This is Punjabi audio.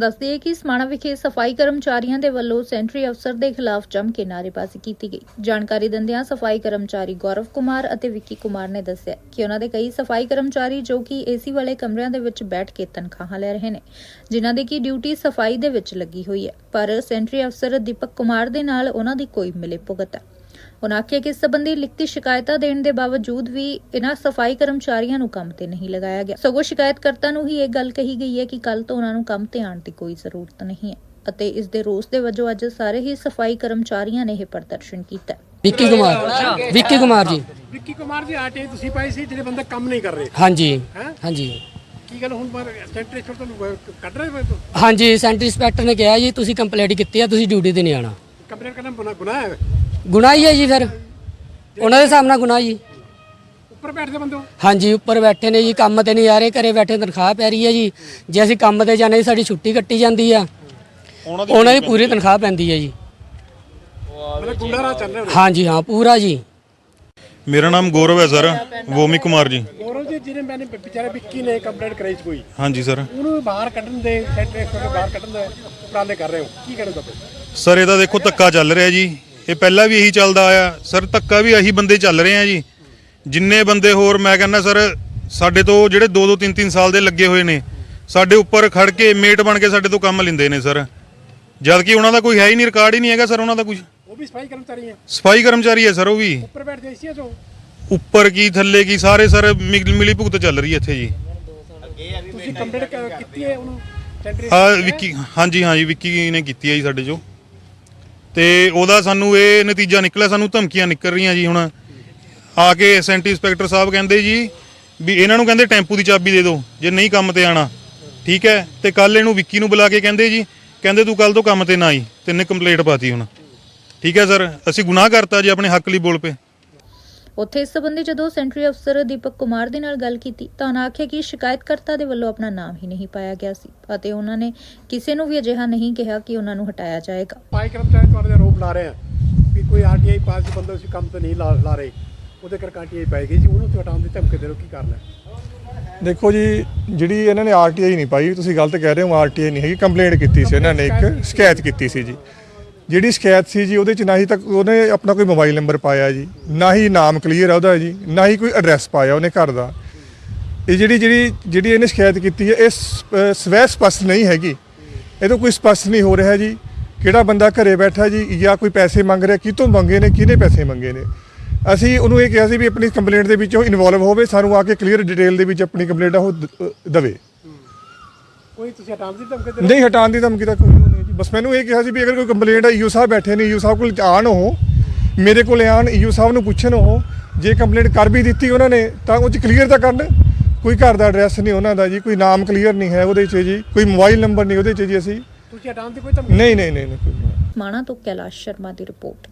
ਦੱਸਦੀ ਹੈ ਕਿ ਸਮਾਣਾ ਵਿਖੇ ਸਫ਼ਾਈ ਕਰਮਚਾਰੀਆਂ ਦੇ ਵੱਲੋਂ ਸੈਂਟਰੀ ਅਫਸਰ ਦੇ ਖਿਲਾਫ ਜੰਮ ਕੇ ਨਾਅਰੇਬਾਜ਼ੀ ਕੀਤੀ ਗਈ। ਜਾਣਕਾਰੀ ਦਿੰਦਿਆਂ ਸਫ਼ਾਈ ਕਰਮਚਾਰੀ ਗੌਰਵ ਕੁਮਾਰ ਅਤੇ ਵਿੱਕੀ ਕੁਮਾਰ ਨੇ ਦੱਸਿਆ ਕਿ ਉਹਨਾਂ ਦੇ ਕਈ ਸਫ਼ਾਈ ਕਰਮਚਾਰੀ ਜੋ ਕਿ ਏਸੀ ਵਾਲੇ ਕਮਰਿਆਂ ਦੇ ਵਿੱਚ ਬੈਠ ਕੇ ਤਨਖਾਹਾਂ ਲੈ ਰਹੇ ਨੇ, ਜਿਨ੍ਹਾਂ ਦੀ ਕਿ ਡਿਊਟੀ ਸਫ਼ਾਈ ਦੇ ਵਿੱਚ ਲੱਗੀ ਹੋਈ ਹੈ। ਪਰ ਸੈਂਟਰੀ ਅਫਸਰ ਦੀਪਕ ਕੁਮਾਰ ਦੇ ਨਾਲ ਉਹਨਾਂ ਦੀ ਕੋਈ ਮਿਲੇ ਭੁਗਤ ਹੈ। ਉਨ੍ਹਾਂ ਆਖਿਆ ਕਿ ਇਸ ਸੰਬੰਧੀ ਲਿਖਤੀ ਸ਼ਿਕਾਇਤਾਂ ਦੇਣ ਦੇ ਬਾਵਜੂਦ ਵੀ ਇਹਨਾਂ ਸਫ਼ਾਈ ਕਰਮਚਾਰੀਆਂ ਨੂੰ ਕੰਮ ਤੇ ਨਹੀਂ ਲਗਾਇਆ ਗਿਆ। ਸਗੋਂ ਸ਼ਿਕਾਇਤਕਰਤਾ ਨੂੰ ਹੀ ਇਹ ਗੱਲ ਕਹੀ ਗਈ ਹੈ ਕਿ ਕੱਲ ਤੋਂ ਉਹਨਾਂ ਨੂੰ ਕੰਮ ਤੇ ਆਉਣ ਦੀ ਕੋਈ ਜ਼ਰੂਰਤ ਨਹੀਂ ਹੈ ਅਤੇ ਇਸ ਦੇ ਰੋਸ ਦੇ ਵਜੋਂ ਅੱਜ ਸਾਰੇ ਹੀ ਸਫ਼ਾਈ ਕਰਮਚਾਰੀਆਂ ਨੇ ਇਹ ਪ੍ਰਦਰਸ਼ਨ ਕੀਤਾ ਵਿੱਕੀ ਕੁਮਾਰ। ਵਿੱਕੀ ਕੁਮਾਰ ਜੀ। ਵਿੱਕੀ ਕੁਮਾਰ ਜੀ ਆਰਟੀਆਈ ਤੁਸੀਂ ਪਾਈ ਸੀ ਜਿਹੜੇ ਬੰਦੇ ਕੰਮ ਨਹੀਂ ਕਰ ਰਹੇ। ਹਾਂਜੀ? ਹਾਂਜੀ। ਕੀ ਗੱਲ ਹੁਣ ਪਰ ਸੈਂਟਰ ਤੋਂ ਤੁਹਾਨੂੰ ਕੱਢ ਰਹੇ ਹੋ ਹਾਂਜੀ ਸੈਂਟਰ ਇੰਸਪੈਕਟਰ ਨੇ ਕਿਹਾ ਜੀ ਤੁਸੀਂ ਕੰਪਲੇਂਟ ਕੀਤੀ ਆ ਤੁਸੀਂ ਡਿਊਟੀ ਤੇ ਨਹੀਂ ਆਣਾ ਕੰਪਲੇਂਟ ਕਰਨਾ ਗੁਨਾਹ ਹੈ ਗੁਨਾਹ ਹੀ ਹੈ ਜੀ ਫਿਰ। ਉਹਨਾਂ ਦੇ ਸਾਹਮਣੇ ਗੁਨਾਹ ਜੀ ਉੱਪਰ ਬੈਠਦੇ ਬੰਦੇ। ਹੋ ਹਾਂਜੀ ਉੱਪਰ ਬੈਠੇ ਨੇ ਜੀ। ਕੰਮ ਤੇ ਨਹੀਂ ਆ ਰਹੇ ਘਰੇ ਬੈਠੇ ਤਨਖਾਹ ਪੈ ਰਹੀ ਹੈ ਜੀ। ਜੇ ਅਸੀਂ ਕੰਮ ਤੇ ਜਾਂਦੇ ਸਾਡੀ ਛੁੱਟੀ ਕੱਟੀ ਜਾਂਦੀ ਆ। ਉਹਨਾਂ ਦੀ ਪੂਰੀ ਤਨਖਾਹ ਪੈਂਦੀ ਹੈ ਜੀ। ਮਤਲਬ ਗੁੰਡਾ ਰਾਜ ਚੱਲ ਰਿਹਾ। ਹਾਂਜੀ ਹਾਂ ਪੂਰਾ ਜੀ। ਮੇਰਾ ਨਾਮ ਗੌਰਵ ਹੈ ਸਰ। ਵੋਮੀ ਕੁਮਾਰ ਜੀ। ਗੌਰਵ ਜੀ ਜਿਹਨੇ ਮੈਨੇ ਵਿਚਾਰੇ ਵਿੱਕੀ ਨੇ ਕੰਪਲੇਂਟ ਕਰਾਈ ਸੀ ਕੋਈ? ਹਾਂਜੀ ਸਰ। ਉਹਨੂੰ ਬਾਹਰ ਕੱਢਣ ਦੇ ਸੈਂਟਰ ਤੋਂ ਬਾਹਰ ਕੱਢਣ ਦੇ ਉਪਰਾਲੇ ਕਰ ਰਹੇ ਹੋ। ਕੀ ਕਹਿਣਾ ਸਰ ਇਹਦਾ ਦੇਖੋ ਧੱਕਾ ਚੱਲ ਰਿਹਾ ਜੀ। ਇਹ ਪਹਿਲਾਂ ਵੀ ਇਹੀ ਚੱਲਦਾ ਆਇਆ। ਸਰ ਧੱਕਾ ਵੀ ਇਹੀ ਬੰਦੇ ਚੱਲ ਰਹੇ ਆ ਜੀ। ਜਿੰਨੇ ਬੰਦੇ ਹੋਰ ਮੈਂ ਕਹਿੰਦਾ ਸਰ ਸਾਡੇ ਤੋਂ ਜਿਹੜੇ 2-2 3-3 ਸਾਲ ਦੇ ਲੱਗੇ ਹੋਏ ਨੇ ਸਾਡੇ ਉੱਪਰ ਖੜ ਕੇ ਮੇਟ ਬਣ ਕੇ ਸਾਡੇ ਤੋਂ ਕੰਮ ਲੈਂਦੇ ਨੇ ਸਰ। ਜਦ ਕਿ ਉਹਨਾਂ ਦਾ ਕੋਈ ਹੈ ਹੀ ਨਹੀਂ ਰਿਕਾਰਡ ਹੀ ਨਹੀਂ ਹੈਗਾ ਸਰ ਉਹਨਾਂ ਦਾ ਕੁਝ। ਉਹ ਵੀ ਸਫ਼ਾਈ ਕਰਮਚਾਰੀ ਹੈ। ਸਫ਼ਾਈ ਕਰਮਚਾਰੀ ਹੈ ਸਰ ਉਹ ਵੀ। ਉੱਪਰ ਬੈਠਦੇ ਸੀ ਜੋ ਉੱਪਰ ਕੀ ਥੱਲੇ ਕੀ ਸਾਰੇ ਸਰ ਮਿਲ- ਭੁਗਤ ਚੱਲ ਰਹੀ ਹੈ ਇੱਥੇ ਜੀ। ਤੁਸੀਂ ਕੰਪਲੇਂਟ ਕੀਤੀ ਹੈ ਉਹਨੂੰ ਆ ਵਿੱਕੀ ਹਾਂਜੀ ਹਾਂਜੀ ਵਿੱਕੀ ਨੇ ਕੀਤੀ ਹੈ ਜੀ ਸਾਡੇ ਚੋਂ। ਤੇ ਉਹਦਾ ਸਾਨੂੰ ਇਹ ਨਤੀਜਾ ਨਿਕਲਿਆ, ਸਾਨੂੰ ਧਮਕੀਆਂ ਨਿਕਲ ਰਹੀਆਂ ਜੀ ਹੁਣ। ਆ ਕੇ ਸੈਂਟੀ ਇੰਸਪੈਕਟਰ ਸਾਹਿਬ ਕਹਿੰਦੇ ਜੀ ਵੀ ਇਹਨਾਂ ਨੂੰ ਕਹਿੰਦੇ ਟੈਂਪੂ ਦੀ ਚਾਬੀ ਦੇ ਦਿਓ, ਜੇ ਨਹੀਂ ਕੰਮ ਤੇ ਆਣਾ। ਠੀਕ ਹੈ? ਤੇ ਕੱਲ ਇਹਨੂੰ ਵਿੱਕੀ ਨੂੰ ਬੁਲਾ ਕੇ ਕਹਿੰਦੇ ਜੀ, ਕਹਿੰਦੇ ਤੂੰ ਕੱਲ ਤੋਂ ਕੰਮ ਤੇ ਨਾ ਆਈ, ਤੈਨੇ ਕੰਪਲੇਂਟ ਪਾਤੀ ਹੁਣ। ਠੀਕ ਹੈ ਸਰ? ਅਸੀਂ ਗੁਨਾਹ ਕਰਤਾ ਜੀ ਆਪਣੇ ਹੱਕ ਲਈ ਬੋਲ ਪਏ। ਉੱਥੇ ਇਸ ਸੰਬੰਧੀ ਜਦੋਂ ਸੈਂਟਰੀ ਅਫਸਰ ਦੀਪਕ ਕੁਮਾਰ ਦੇ ਨਾਲ ਗੱਲ ਕੀਤੀ ਤਾਂ ਉਹਨਾਂ ਆਖਿਆ ਕਿ ਸ਼ਿਕਾਇਤਕਰਤਾ ਦੇ ਵੱਲੋਂ ਆਪਣਾ ਨਾਮ ਹੀ ਨਹੀਂ ਪਾਇਆ ਗਿਆ ਸੀ ਅਤੇ ਉਹਨਾਂ ਨੇ ਕਿਸੇ ਨੂੰ ਵੀ ਅਜਿਹਾ ਨਹੀਂ ਕਿਹਾ ਕਿ ਉਹਨਾਂ ਨੂੰ ਹਟਾਇਆ ਜਾਏਗਾ। ਸਫ਼ਾਈ ਕਰਮਚਾਰੀ ਤੁਹਾਡੇ ਆਰੋਪ ਲਾ ਰਹੇ ਆ ਵੀ ਕੋਈ ਆਰਟੀਆਈ ਪਾਸ ਦੀ ਬੰਦਾ ਤੁਸੀਂ ਕੰਮ ਤੇ ਨਹੀਂ ਲਾ ਲਾ ਰਹੇ ਉਹਦੇ ਕਰਕੇ ਆਰਟੀਆਈ ਪਾਈ ਗਈ ਜੀ ਉਹਨੂੰ ਤੇ ਹਟਾਉਣ ਦੀ ਧਮਕੀ ਦੇ ਹੋ ਕੀ ਕਰਨਾ ਦੇਖੋ ਜੀ ਜਿਹੜੀ ਇਹਨਾਂ ਨੇ ਆਰਟੀਆਈ ਨਹੀਂ ਪਾਈ ਤੁਸੀਂ ਗਲਤ ਕਹਿ ਰਹੇ ਹੋ ਆਰਟੀਆਈ ਨਹੀਂ ਹੈਗੀ ਕੰਪਲੇਂਟ ਕੀਤੀ ਸੀ ਇਹਨਾਂ ਨੇ ਇੱਕ ਸ਼ਿਕਾਇਤ ਕੀਤੀ ਸੀ ਜੀ। ਜਿਹੜੀ ਸ਼ਿਕਾਇਤ ਸੀ ਜੀ ਉਹਦੇ ਚ ਨਾ ਹੀ ਤੱਕ ਉਹਨੇ ਆਪਣਾ ਕੋਈ ਮੋਬਾਈਲ ਨੰਬਰ ਪਾਇਆ ਜੀ ਨਾ ਹੀ ਨਾਮ ਕਲੀਅਰ ਆ ਉਹਦਾ ਜੀ ਨਾ ਹੀ ਕੋਈ ਐਡਰੈਸ ਪਾਇਆ ਉਹਨੇ ਘਰ ਦਾ। ਇਹ ਜਿਹੜੀ ਜਿਹੜੀ ਜਿਹੜੀ ਇਹਨੇ ਸ਼ਿਕਾਇਤ ਕੀਤੀ ਹੈ ਇਹ ਸਵੈ ਸਪਸ਼ਟ ਨਹੀਂ ਹੈਗੀ। ਇਹ ਤੋਂ ਕੋਈ ਸਪਸ਼ਟ ਨਹੀਂ ਹੋ ਰਿਹਾ ਜੀ ਕਿਹੜਾ ਬੰਦਾ ਘਰੇ ਬੈਠਾ ਜੀ ਜਾਂ ਕੋਈ ਪੈਸੇ ਮੰਗ ਰਿਹਾ ਕਿਤੋਂ ਮੰਗੇ ਨੇ ਕਿਹਨੇ ਪੈਸੇ ਮੰਗੇ ਨੇ। ਅਸੀਂ ਉਹਨੂੰ ਇਹ ਕਿਹਾ ਸੀ ਵੀ ਆਪਣੀ ਕੰਪਲੇਂਟ ਦੇ ਵਿੱਚ ਉਹ ਇਨਵੋਲਵ ਹੋਵੇ ਸਾਨੂੰ ਆ ਕੇ ਕਲੀਅਰ ਡਿਟੇਲ ਦੇ ਵਿੱਚ ਆਪਣੀ ਕੰਪਲੇਂਟ ਉਹ ਦਵੇ। ਕੋਈ ਤੁਸੀਂ ਹਟਾਉਣ ਦੀ ਧਮਕੀ? ਨਹੀਂ ਹਟਾਉਣ ਦੀ ਧਮਕੀ ਤਾਂ ਕੋਈ ਬਸ ਮੈਨੂੰ ਇਹ ਕਿਹਾ ਸੀ ਵੀ ਅਗਰ ਕੋਈ ਕੰਪਲੇਂਟ ਹੈ ਈਓ ਸਾਹਿਬ ਬੈਠੇ ਨੇ ਈਓ ਸਾਹਿਬ ਕੋਲ ਆਣ ਉਹ ਮੇਰੇ ਕੋਲ ਆਣ ਈਓ ਸਾਹਿਬ ਨੂੰ ਪੁੱਛਣ ਉਹ ਜੇ ਕੰਪਲੇਂਟ ਕਰ ਵੀ ਦਿੱਤੀ ਉਹਨਾਂ ਨੇ ਤਾਂ ਉਹ ਚ ਕਲੀਅਰ ਤਾਂ ਕਰਨ। ਕੋਈ ਘਰ ਦਾ ਐਡਰੈਸ ਨਹੀਂ ਉਹਨਾਂ ਦਾ ਜੀ ਕੋਈ ਨਾਮ ਕਲੀਅਰ ਨਹੀਂ ਹੈ ਉਹਦੇ 'ਚ ਜੀ ਕੋਈ ਮੋਬਾਈਲ ਨੰਬਰ ਨਹੀਂ ਉਹਦੇ 'ਚ ਜੀ ਅਸੀਂ। ਤੁਸੀਂ ਹਟਾਉਣ ਦੀ ਕੋਈ ਧਮਕੀ ਨਹੀਂ ਨਹੀਂ ਨਹੀਂ ਨਹੀਂ ਕੋਈ ਨਹੀਂ। ਮਾਣਾ ਤੋਂ ਕੈਲਾਸ਼ ਸ਼ਰਮਾ ਦੀ ਰਿਪੋਰਟ।